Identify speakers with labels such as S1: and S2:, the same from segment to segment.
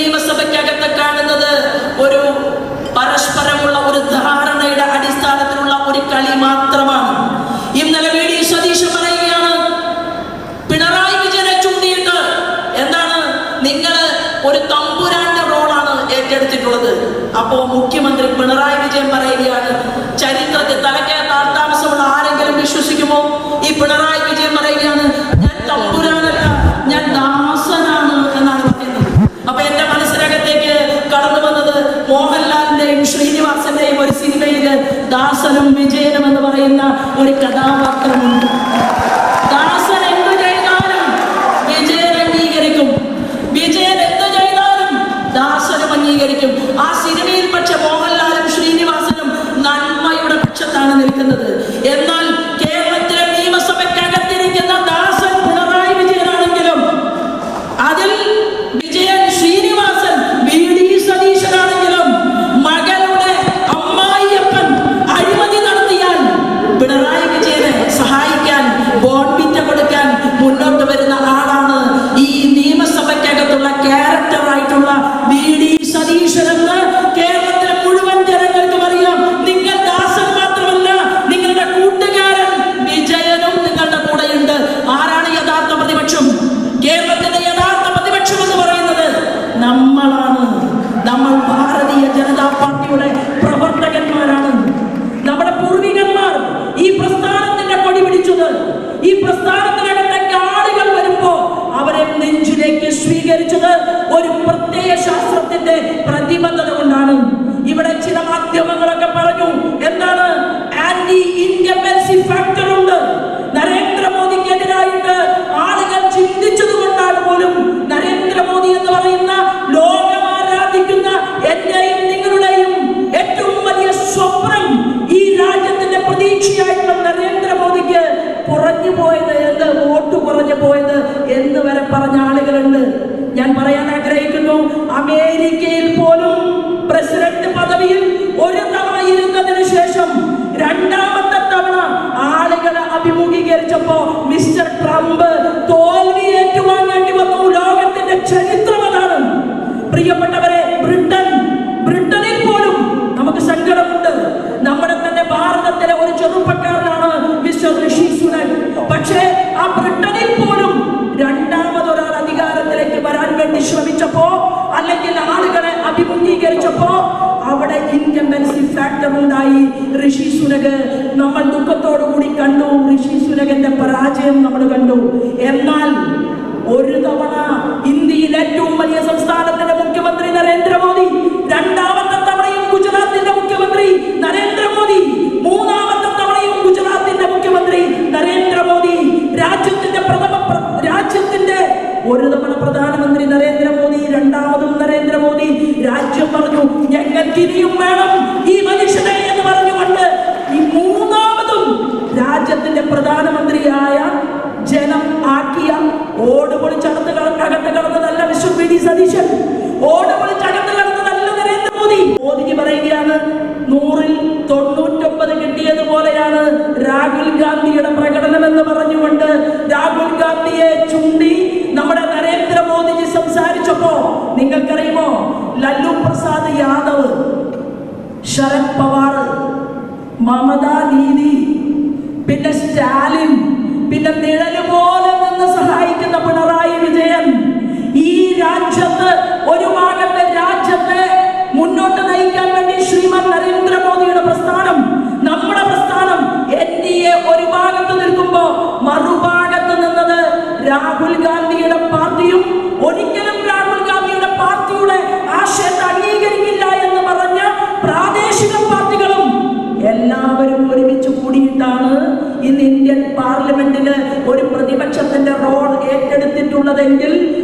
S1: നിയമസഭയ്ക്കകത്ത് കാണുന്നത് ഒരു പരസ്പരമുള്ള ഒരു ധാരണയുടെ അടിസ്ഥാനത്തിലുള്ള ഒരു കളി മാത്രമാണ്. ഇന്നലെ വി ഡി സതീശ് പറയുകയാണ് പിണറായി വിജയനെ ചൂണ്ടിയിട്ട് എന്താണ് നിങ്ങൾ ഒരു തമ്പുരാന്റെ റോളാണ് ഏറ്റെടുത്തിട്ടുള്ളത്. അപ്പോ മുഖ്യമന്ത്രി പിണറായി വിജയൻ പറയുകയാണ് ചരിത്രത്തെ തലക്കേ താമസമുള്ള ആരെങ്കിലും വിശ്വസിക്കുമോ? ഈ പിണറായി ദാസനും വിജയനും എന്ന് പറയുന്ന ഒരു കഥാപാത്രമുണ്ട്. ദാസൻ എന്ത് ചെയ്താലും വിജയൻ അംഗീകരിക്കും. വിജയൻ എന്ത് ചെയ്താലും ദാസനും അംഗീകരിക്കും. ആ സിനിമയിൽ പക്ഷെ മോഹൻലാലും ശ്രീനിവാസനും നന്മയുടെ പക്ഷത്താണ് നിൽക്കുന്നത്. എന്നാൽ പറഞ്ഞ ആളുകളുണ്ട്. ഞാൻ പറയാൻ ആഗ്രഹിക്കുന്നു അമേരിക്കയിൽ സൃഷ്ടിച്ചപ്പോ അല്ലെങ്കിൽ ആളുകളെ അഭിമുഖീകരിച്ചപ്പോ അവിടെ ഇൻകമ്പൻസി ഫാക്ടർ ഉണ്ടായി. ഋഷി സുരക് നമ്മൾ ദുഃഖത്തോടു കൂടി കണ്ടു. ഋഷി സുരകന്റെ പരാജയം നമ്മൾ കണ്ടു. എന്നാൽ ഒരു തവണ ഇന്ത്യയിൽ ഏറ്റവും വലിയ സംസ്ഥാനത്തിന്റെ മുഖ്യമന്ത്രി നരേന്ദ്രമോദി രണ്ടാമത് നിന്റെ ചെയ്യുന്നതെങ്കിൽ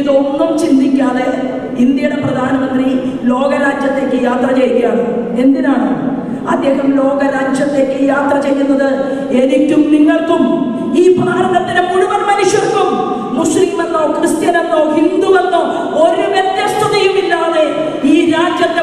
S1: ഇതൊന്നും ചിന്തിക്കാതെ ഇന്ത്യയുടെ പ്രധാനമന്ത്രി ലോകരാജ്യത്തേക്ക് യാത്ര ചെയ്യുകയാണ്. എന്തിനാണ്? അദ്ദേഹം ലോകരാജ്യത്തേക്ക് യാത്ര ചെയ്യുന്നത് എനിക്കും നിങ്ങൾക്കും ഈ ഭാരതത്തിലെ മുഴുവൻ മനുഷ്യർക്കും മുസ്ലിം എന്നോ ക്രിസ്ത്യൻ എന്നോ ഹിന്ദു എന്നോ ഒരു വ്യത്യസ്തതയും ഇല്ലാതെ ഈ രാജ്യത്തെ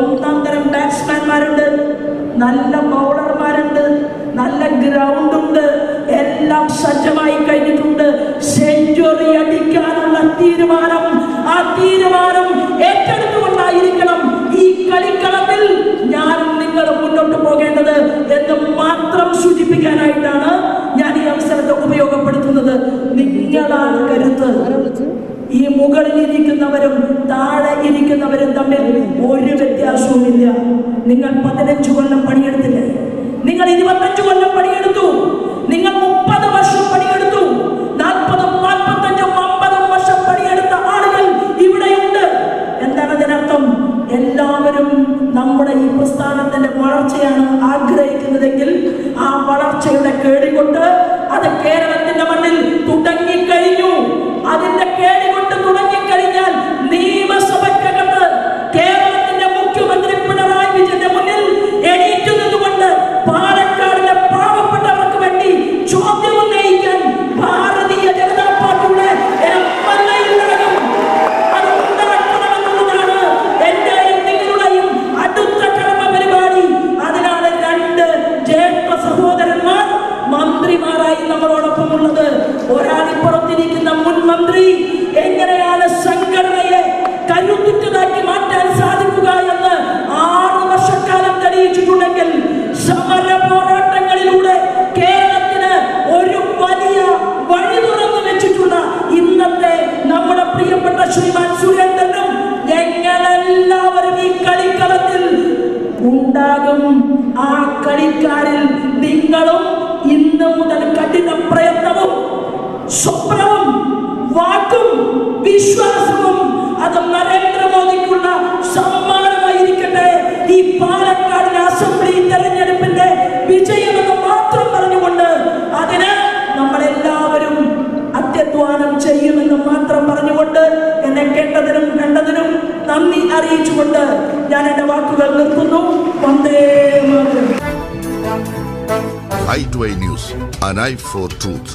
S1: ഒന്നാം തരം ബാറ്റ്സ്മാൻമാരുണ്ട് നല്ല ബൗളർമാരുണ്ട് നല്ല ഗ്രൗണ്ട് ഉണ്ട് എല്ലാം സജ്ജമായി കഴിഞ്ഞിട്ടുണ്ട്. സെഞ്ചുറി അടിക്കാനുള്ള തീരുമാനം. ആ തീരുമാനം ഏറ്റെടുത്തുകൊണ്ടായിരിക്കണം ഈ കളിക്കളത്തിൽ ഞാൻ നിങ്ങൾ മുന്നോട്ട് പോകേണ്ടത് എന്ന് മാത്രം സൂചിപ്പിക്കാനായിട്ടാണ് ഞാൻ ഈ അവസരത്തെ ഉപയോഗപ്പെടുത്തുന്നത്. നിങ്ങളാണ് കരുത്ത്. ഈ മുകളിൽ ഇരിക്കുന്നവരും താഴെ ഇരിക്കുന്നവരും തമ്മിൽ ഒരു നിങ്ങൾ പതിനഞ്ചു കൊല്ലം പണിയെടുത്തില്ലേ? നിങ്ങൾ ഇരുപത്തഞ്ചു കൊല്ലം പണിയെടുത്തു. നിങ്ങൾ മുപ്പത് വർഷം പണിയെടുത്തു. നാൽപ്പതും നാൽപ്പത്തഞ്ചും അമ്പതും വർഷം പണിയെടുത്ത ആളുകൾ ഇവിടെയുണ്ട്. എന്താണ് അതിനർത്ഥം? എല്ലാവരും നമ്മുടെ ഈ പ്രസ്ഥാനത്തിന്റെ വളർച്ചയാണ് ആഗ്രഹിക്കുന്നതെങ്കിൽ ആ വളർച്ചയുടെ കേടികൊണ്ട് അത് കേരളത്തിന്റെ മന്ത്രി എങ്ങനെയാണ് സംഘടനയെ കരുത്തുറ്റതാക്കി മാറ്റാൻ സാധിക്കുക എന്ന് ആറു വർഷക്കാലം തെളിയിച്ചിട്ടുണ്ടെങ്കിൽ സമര പോരാട്ടങ്ങളിലൂടെ കേരളത്തിന് ഒരു വലിയ വഴി തുറന്നു വെച്ചിട്ടുള്ള ഇന്നത്തെ നമ്മുടെ പ്രിയപ്പെട്ട ശ്രീമാൻ സുരേന്ദ്രനും ഞങ്ങളെല്ലാവരും ഈ കളിക്കളത്തിൽ ഉണ്ടാകും. ആ കളിക്കാരിൽ നിങ്ങളും ഇന്ന് മുതൽ കഠിന പ്രയത്നവും സ്വപ്നവും വാക്കും വിശ്വാസവും അത് നരേന്ദ്രമോദിക്കുള്ള സമ്മാനമായിരിക്കട്ടെ. ഈ പാലക്കാടിന് അസംബ്ലി തെരഞ്ഞെടുപ്പിന്റെ വിജയമെന്ന് മാത്രം പറഞ്ഞുകൊണ്ട് അതിന് നമ്മളെല്ലാവരും അത്യധ്വാനം ചെയ്യുമെന്ന് മാത്രം പറഞ്ഞുകൊണ്ട് എന്നെ കേട്ടതിനും കണ്ടതിനും നന്ദി അറിയിച്ചുകൊണ്ട് ഞാൻ എന്റെ വാക്കുകൾ നിർത്തുന്നു. വന്ദേ
S2: I news an eye for truth